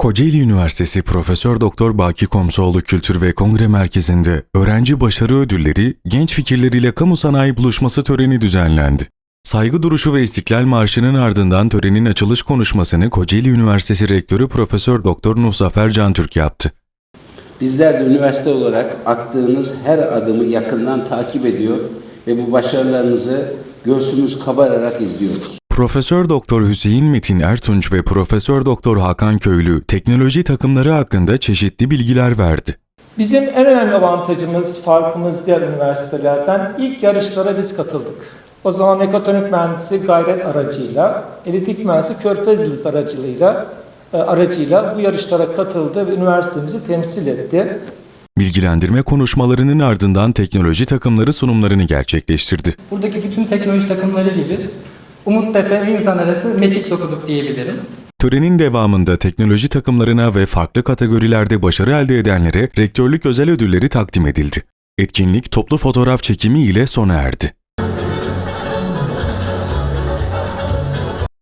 Kocaeli Üniversitesi Profesör Doktor Baki Komsoğlu Kültür ve Kongre Merkezi'nde öğrenci başarı ödülleri, genç fikirleriyle kamu sanayi buluşması töreni düzenlendi. Saygı duruşu ve İstiklal Marşı'nın ardından törenin açılış konuşmasını Kocaeli Üniversitesi Rektörü Profesör Doktor Nuszafer Cantürk yaptı. Bizler de üniversite olarak attığınız her adımı yakından takip ediyor ve bu başarılarınızı göğsümüz kabararak izliyoruz. Profesör Doktor Hüseyin Metin Ertunç ve Profesör Doktor Hakan Köylü teknoloji takımları hakkında çeşitli bilgiler verdi. Bizim en önemli avantajımız, farkımız diğer üniversitelerden ilk yarışlara biz katıldık. O zaman mekatronik mühendisi gayret aracıyla, elektrik mühendisi körfez Yıldız aracılığıyla, e, aracıyla bu yarışlara katıldı ve üniversitemizi temsil etti. Bilgilendirme konuşmalarının ardından teknoloji takımları sunumlarını gerçekleştirdi. Buradaki bütün teknoloji takımları gibi Umuttepe ve insan arası mekik dokuduk diyebilirim. Törenin devamında teknoloji takımlarına ve farklı kategorilerde başarı elde edenlere rektörlük özel ödülleri takdim edildi. Etkinlik toplu fotoğraf çekimi ile sona erdi.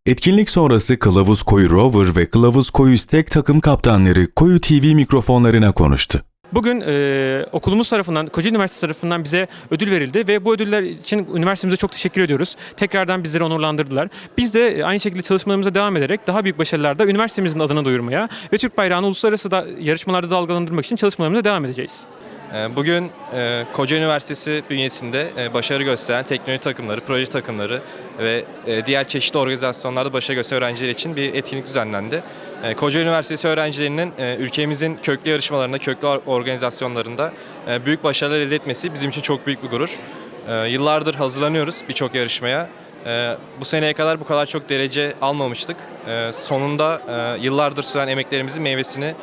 Etkinlik sonrası Kılavuz Koyu Rover ve Kılavuz Koyu İstek takım kaptanları Koyu TV mikrofonlarına konuştu. Bugün e, okulumuz tarafından, Kocaeli Üniversitesi tarafından bize ödül verildi ve bu ödüller için üniversitemize çok teşekkür ediyoruz. Tekrardan bizleri onurlandırdılar. Biz de aynı şekilde çalışmalarımıza devam ederek daha büyük başarılarda üniversitemizin adını duyurmaya ve Türk bayrağını uluslararası da yarışmalarda dalgalandırmak için çalışmalarımıza devam edeceğiz. Bugün e, Kocaeli Üniversitesi bünyesinde e, başarı gösteren teknoloji takımları, proje takımları ve e, diğer çeşitli organizasyonlarda başarı gösteren öğrenciler için bir etkinlik düzenlendi. E, Kocaeli Üniversitesi öğrencilerinin e, ülkemizin köklü yarışmalarında, köklü or- organizasyonlarında e, büyük başarılar elde etmesi bizim için çok büyük bir gurur. E, Yıllardır hazırlanıyoruz birçok yarışmaya. Bu seneye kadar bu kadar çok derece almamıştık. Sonunda yıllardır süren emeklerimizin meyvesini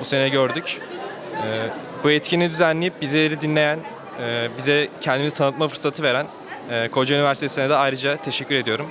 bu sene gördük. Ee, Bu etkinliği düzenleyip bizleri dinleyen, bize kendimizi tanıtma fırsatı veren Kocaeli Üniversitesi'ne de ayrıca teşekkür ediyorum.